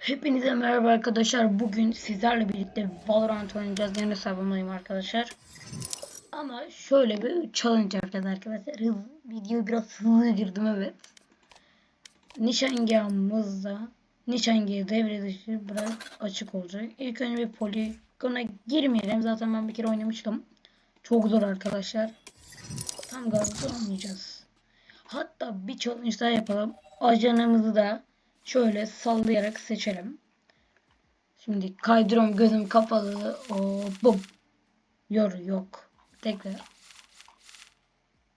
Hepinize merhaba arkadaşlar. Bugün sizlerle birlikte Valorant oynayacağız. Yeni hesabımdayım arkadaşlar. Ama şöyle bir challenge yapacağız arkadaşlar. Hız, video biraz hızlı girdim evet. Nişangahımızda Nişangahı devre dışı biraz açık olacak. İlk önce bir poligona girmeyelim. Zaten ben bir kere oynamıştım. Çok zor arkadaşlar. Tam gazlı olmayacağız. Hatta bir challenge daha yapalım. Ajanımızı da şöyle sallayarak seçelim. Şimdi kaydırıyorum gözüm kapalı. O. Yor yok. Tekrar.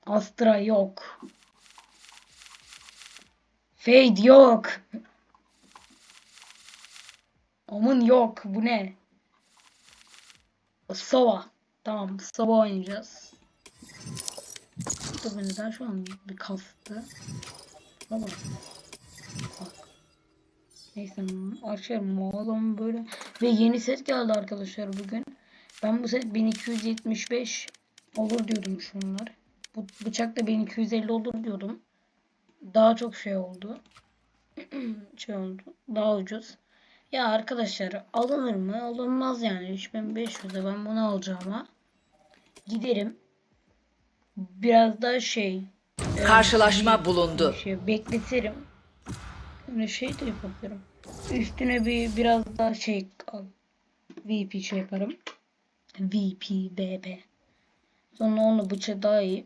Astra yok. Fade yok. Omun yok. Bu ne? Sova. Tamam. Sova oynayacağız. Bu daha şu an bir kastı. Ama Neyse açarım oğlum böyle. Ve yeni set geldi arkadaşlar bugün. Ben bu set 1275 olur diyordum şunlar. Bu bıçak da 1250 olur diyordum. Daha çok şey oldu. şey oldu. Daha ucuz. Ya arkadaşlar alınır mı? Alınmaz yani. 3500'e ben bunu alacağıma. Giderim. Biraz daha şey. e, Karşılaşma bulundu. şey bekletirim. Böyle şey de yapabilirim. Üstüne bir biraz daha şey al. VP şey yaparım. VP BP. Sonra onu bıçağı daha iyi.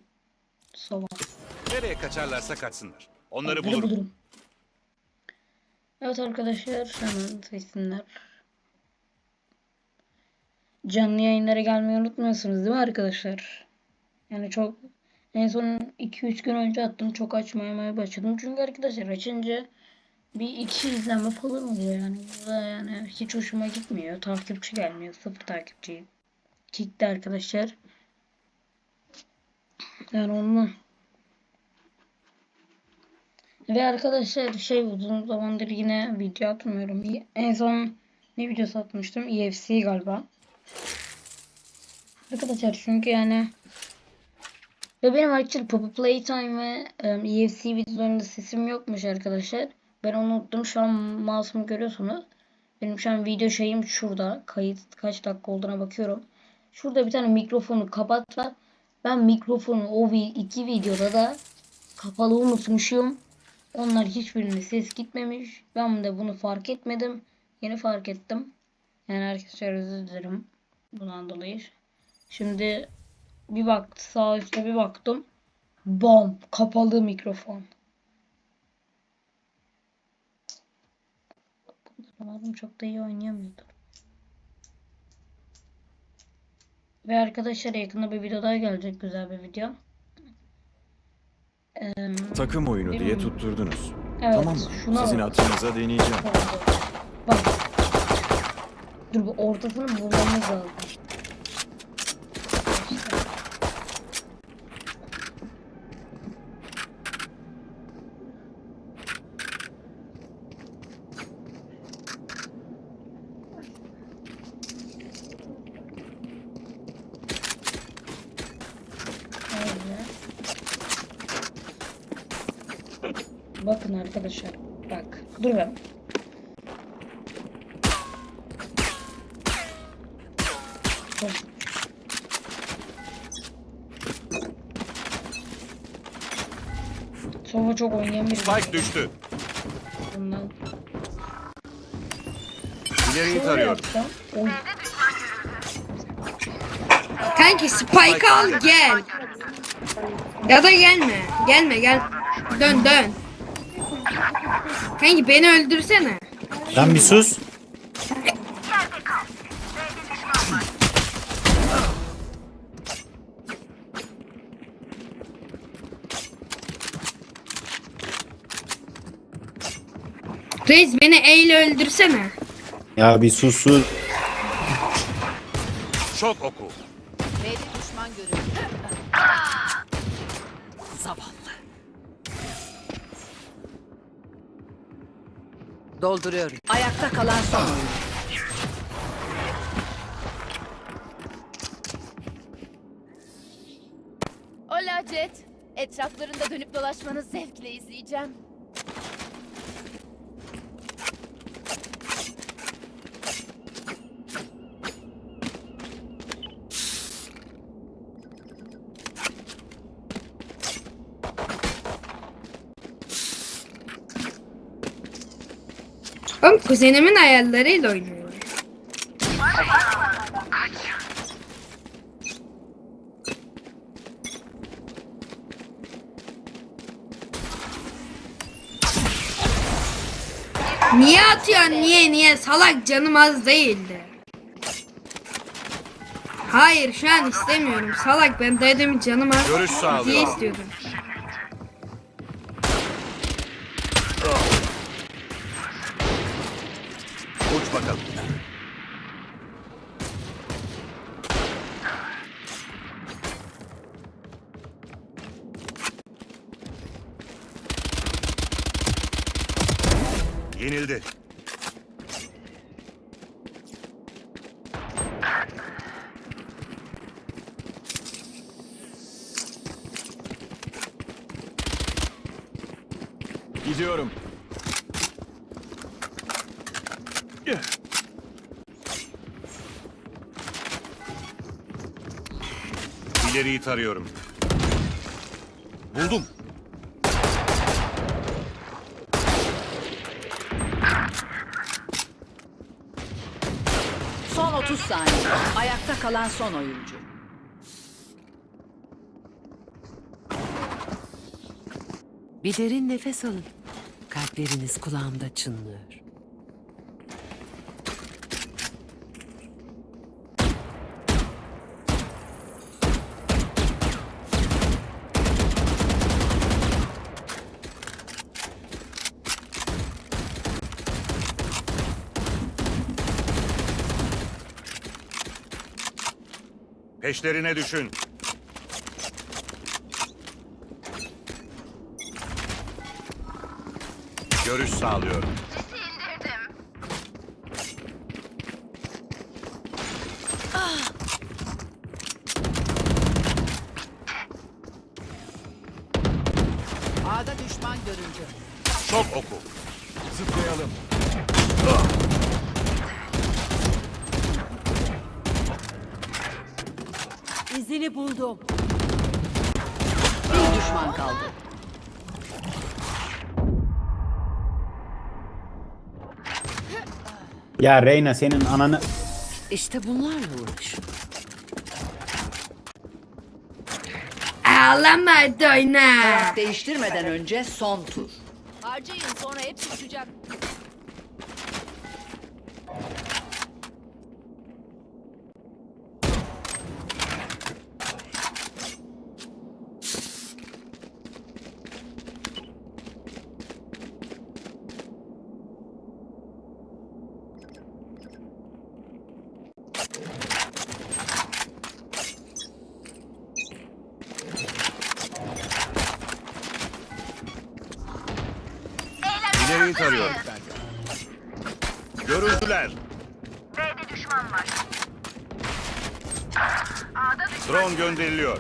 Sova. Nereye kaçarlarsa kaçsınlar. Onları bulurum. bulurum. Evet arkadaşlar hemen seçsinler. Canlı yayınlara gelmeyi unutmuyorsunuz değil mi arkadaşlar? Yani çok en son 2-3 gün önce attım. Çok açmaya başladım. Çünkü arkadaşlar açınca bir iki izlenme falan oluyor yani. Bu da yani hiç hoşuma gitmiyor. Takipçi gelmiyor. Sıfır takipçi. Kick'te arkadaşlar. Yani onunla. Ve arkadaşlar şey uzun zamandır yine video atmıyorum. En son ne videosu atmıştım? EFC galiba. Arkadaşlar çünkü yani ve benim actually Poppy Playtime ve um, EFC videolarında sesim yokmuş arkadaşlar. Ben unuttum. Şu an mouse'umu görüyorsunuz. Benim şu an video şeyim şurada. Kayıt kaç dakika olduğuna bakıyorum. Şurada bir tane mikrofonu kapat. Ben mikrofonu o iki videoda da kapalı unutmuşum. Onlar hiçbirine ses gitmemiş. Ben de bunu fark etmedim. Yeni fark ettim. Yani arkadaşlar özür dilerim. Bundan dolayı. Şimdi bir bak sağ üstte bir baktım. Bom kapalı mikrofon. Umarım çok da iyi oynayamıyordur. Ve arkadaşlar yakında bir video daha gelecek güzel bir video. Ee, Takım oyunu diye mi? tutturdunuz. evet tamam mı? şuna Sizin atınıza deneyeceğim. Bak. Dur bu ortasını bulmamız lazım. Bakın arkadaşlar. Bak. Dur ben. Dur. Sova çok oynayan biri. Spike düştü. Bundan. İleriyi Şöyle yapsam. Oy. Kanki spike al gel. Ya da gelme. Gelme gel. Dön dön. Kanki beni öldürsene. Lan bir sus. Reis beni E ile öldürsene. Ya bir sus sus. Şok oku. Dolduruyorum. Ayakta kalan son oyuncu. Hola Jet. Etraflarında dönüp dolaşmanı zevkle izleyeceğim. Kuzenimin hayalleriyle oynuyor. Niye atıyorsun? Niye niye? Salak canım az değildi. Hayır şu an istemiyorum. Salak ben dedim canım az Görüş diye sağlıyorum. istiyordum. Uç bakalım. Yenildi. Gidiyorum. İleriyi tarıyorum. Buldum. Son 30 saniye. Ayakta kalan son oyuncu. Bir derin nefes alın. Kalpleriniz kulağımda çınlıyor. Peşlerine düşün. Görüş sağlıyorum. İzini buldum. Bir düşman kaldı. Ya Reyna senin ananı... İşte bunlarla uğraş. Ağlama doyna. Taraf değiştirmeden önce son tur. Harcayın sonra hepsi uçacak. İleriyi tarıyorum. Görüldüler. Drone gönderiliyor.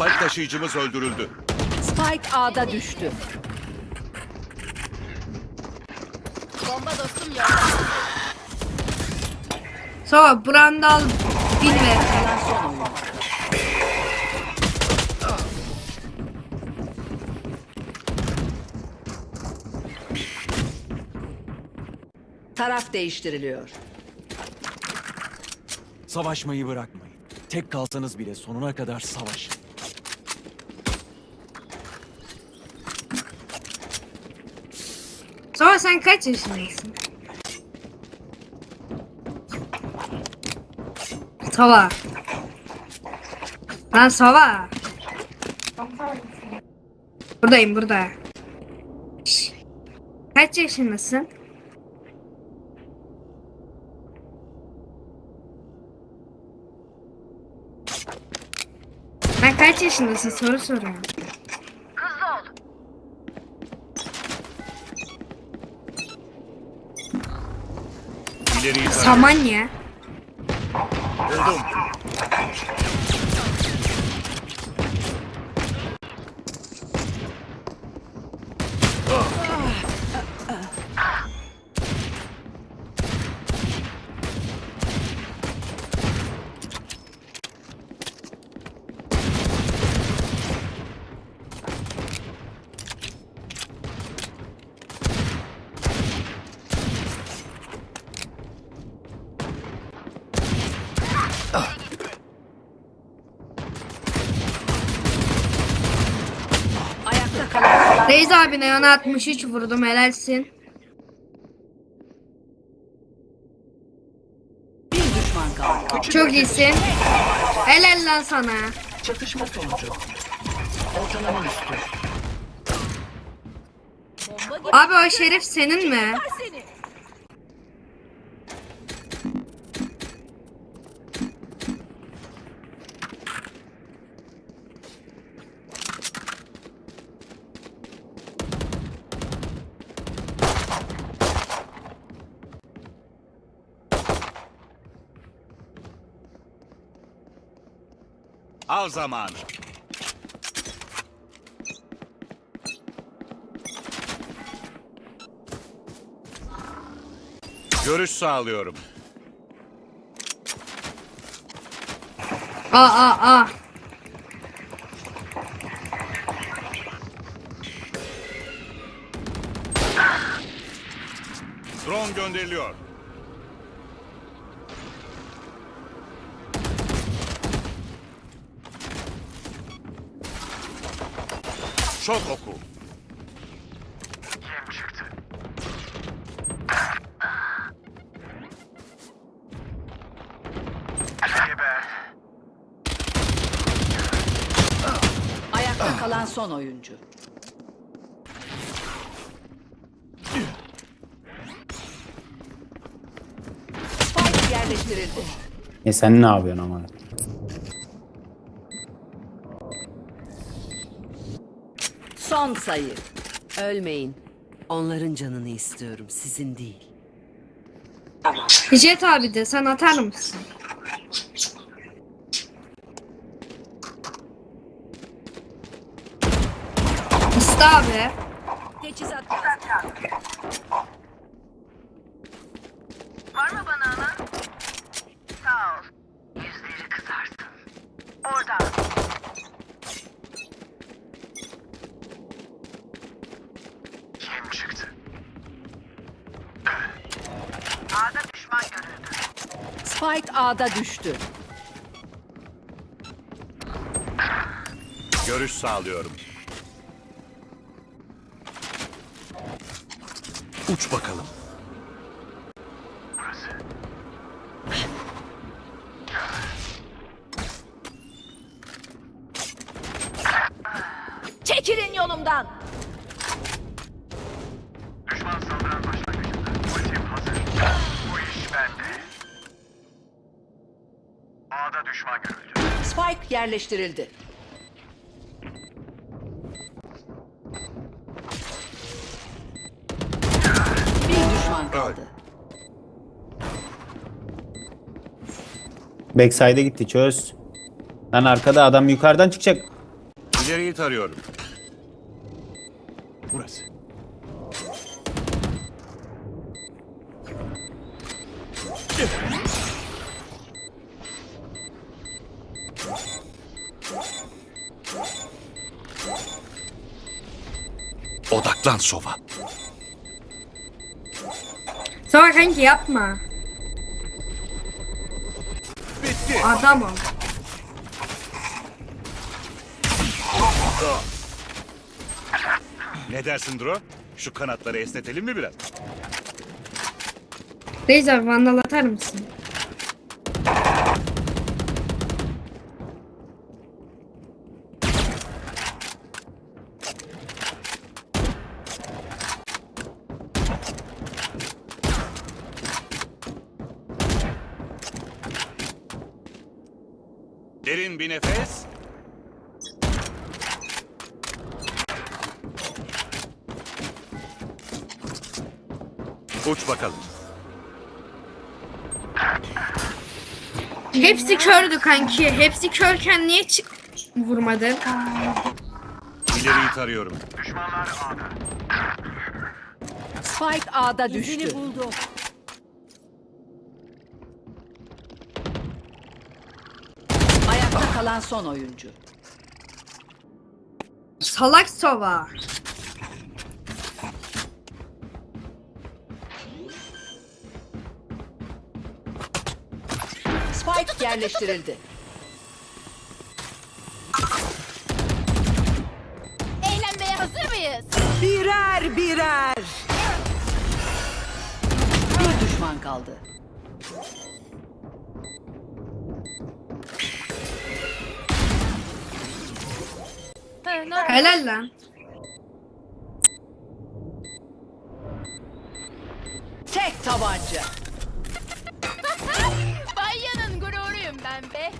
Spike taşıyıcımız öldürüldü. Spike A'da düştü. Bomba dostum yolda. Sonra Brandal oyuncu. Taraf değiştiriliyor. Savaşmayı bırakmayın. Tek kalsanız bile sonuna kadar savaşın. Sen kaç yaşındasın? Sova. Lan Sova. Buradayım burada. Şş. Kaç yaşındasın? Ben kaç yaşındasın soru soruyorum. Tarıyorum. Samanya. Buldum. Reis abine yana 63 vurdum helalsin. bir düşman kaldı. Çok iyisin. Helal lan sana. Bomba gibi Abi o şerif senin mi? seni. Av zamanı. Görüş sağlıyorum. Aa aa aa. Drone gönderiliyor. Şok oku. Ayakta kalan son oyuncu. Spike yerleştirildi. E sen ne yapıyorsun ama? Son sayı. Ölmeyin. Onların canını istiyorum, sizin değil. Jet abi de sen atar mısın? İşte abi. Teçhizat lazım. Var mı bana alan? Sağ ol. Yüzleri kızarsın. Orada. Kim çıktı? A'da düşman görüldü. Spike A'da düştü. Görüş sağlıyorum. Uç bakalım. Çekilin yolumdan. Düşman saldıran başlangıcında. Ultim hazır. Bu iş bende. A'da düşman görüldü. Spike yerleştirildi. Bir düşman kaldı. Backside'e gitti çöz. Lan arkada adam yukarıdan çıkacak. İleriyi tarıyorum. Burası. Odaklan sova. Sonra kanki yapma. Bitti. Adamım. Ne dersin Dro? Şu kanatları esnetelim mi biraz? Reis abi vandal atar mısın? Derin bir nefes. Uç bakalım. Hepsi kördü kanki. Hepsi körken niye çık vurmadın? İleriyi tarıyorum. Düşmanlar A'da. Spike A'da düştü. İzini buldum. Ayakta kalan son oyuncu. Salak sova. Spike yerleştirildi. Eğlenmeye hazır mıyız? Birer birer. Bir düşman kaldı. Ha, ne Helal lan. Tek tabanca. Bayanın gururuyum ben be.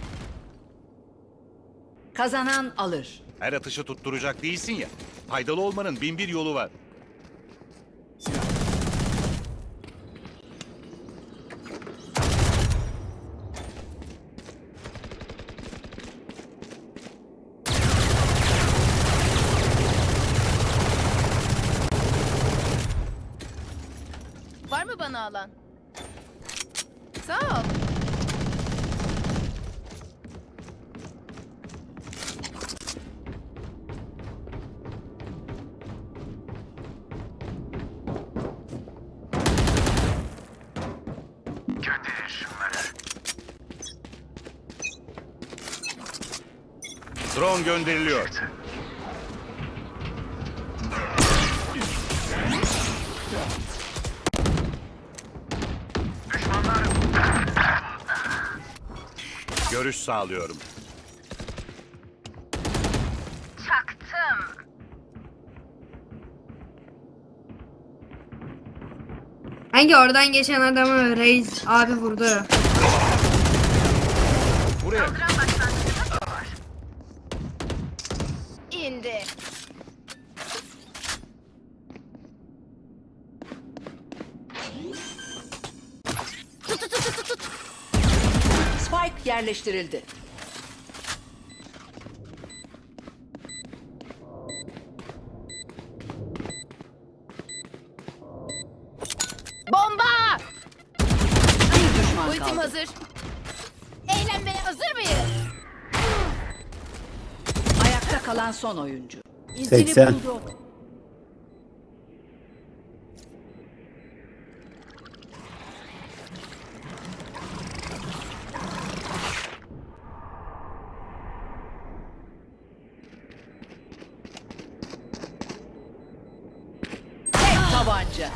Kazanan alır. Her atışı tutturacak değilsin ya. Faydalı olmanın bin bir yolu var. Mı bana alan? Sağ ol. Drone gönderiliyor. Görüş sağlıyorum. çaktım. Hangi oradan geçen adamı Reis abi vurdu. Buraya. İndi. Spike yerleştirildi. Bomba! Bir düşman Ultim kaldı. hazır. Eğlenmeye hazır mıyız? Ayakta kalan son oyuncu. 80. Tek tabanca.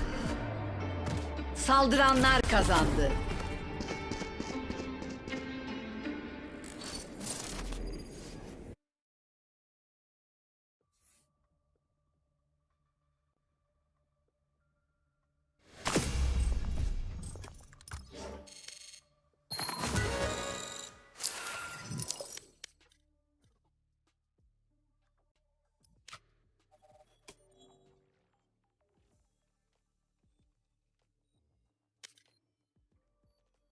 Saldıranlar kazandı.